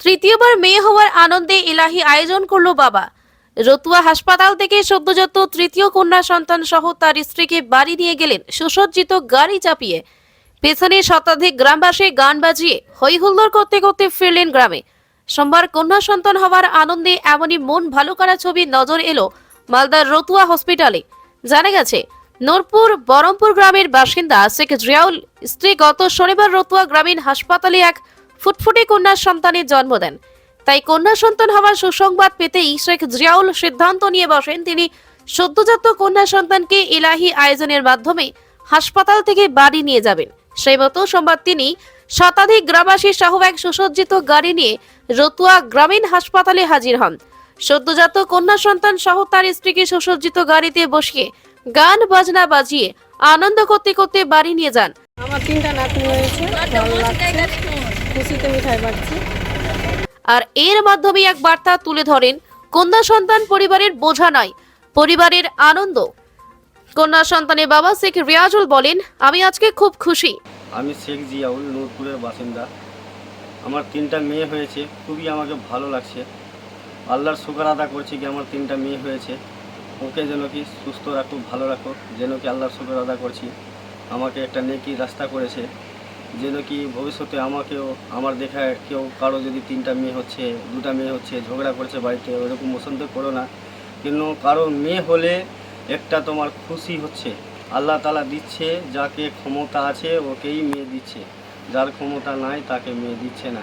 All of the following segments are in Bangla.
তৃতীয়বার মেয়ে হওয়ার আনন্দে ইলাহি আয়োজন করল বাবা। রতুয়া হাসপাতাল থেকে সদ্যজাত তৃতীয় কন্যা সন্তান সহ তার স্ত্রীকে বাড়ি নিয়ে গেলেন সুসজ্জিত গাড়ি চাপিয়ে। পেছনে শতাধিক গ্রামবাসী গান বাজিয়ে হই হুল্লোড় করতে করতে ফিরলেন গ্রামে। সোমবার কন্যা সন্তান হওয়ার আনন্দে এমনই মন ভালো করা ছবি নজর এলো মালদার রতুয়া হসপিটালে। জানা গেছে, নূরপুর বরমপুর গ্রামের বাসিন্দা শেখ জিয়াউল স্ত্রী গত শনিবার রতুয়া গ্রামীণ হাসপাতালে এক ফুটফুটে কন্যা সন্তানের জন্ম দেন। তাই কন্যা সন্তান হওয়ার সুসংবাদ পেতেই শেখ জিয়াউল সিদ্ধান্ত নিয়ে বসেন তিনি। সদ্যজাত কন্যা সন্তানকে ইলাহি আয়োজনের মাধ্যমে হাসপাতাল থেকে বাড়ি নিয়ে যাবেন। সেই মতো সোমবার তিনি শতাধিক গ্রামবাসী সহ এক সুসজ্জিত গাড়ি নিয়ে রতুয়া গ্রামীণ হাসপাতালে হাজির হন। সদ্যজাত কন্যা সন্তান সহ তার স্ত্রীকে সুসজ্জিত গাড়িতে বসিয়ে গান বাজনা বাজিয়ে আনন্দ করতে করতে বাড়ি নিয়ে যান। আমার তিনটা নাতনি লাগছে। খুশিতে মিঠাই আর এর মাধ্যমে এক বার্তা তুলে ধরেন কন্যা সন্তান পরিবারের বোঝা নয় পরিবারের আনন্দ। কন্যা সন্তানের বাবা শেখ রিয়াজুল বলেন আমি আজকে খুব খুশি। আমি শেখ জিয়াউল নূরপুরের বাসিন্দা। আমার তিনটা মেয়ে হয়েছে খুবই আমাকে ভালো লাগছে। আল্লাহর শুকর আদা করছি কি আমার তিনটা মেয়ে হয়েছে। ওকে যেন কি সুস্থ রাখো ভালো রাখো যেন কি আল্লাহর শুকর আদা করছি। আমাকে একটা নেকি রাস্তা করেছে। যেন কি ভবিষ্যতে আমাকেও, আমার দেখা কেউ কারও যদি তিনটা মেয়ে হচ্ছে, দুটা মেয়ে হচ্ছে, ঝগড়া করছে বাড়িতে ওরকম বসন্ত করো না। কিন্তু কারও মেয়ে হলে একটা তোমার খুশি হচ্ছে। আল্লাহ তালা দিচ্ছে, যাকে ক্ষমতা আছে, ওকেই মেয়ে দিচ্ছে। যার ক্ষমতা নাই, তাকে মেয়ে দিচ্ছে না।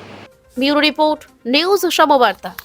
Bureau report, news Samabarta.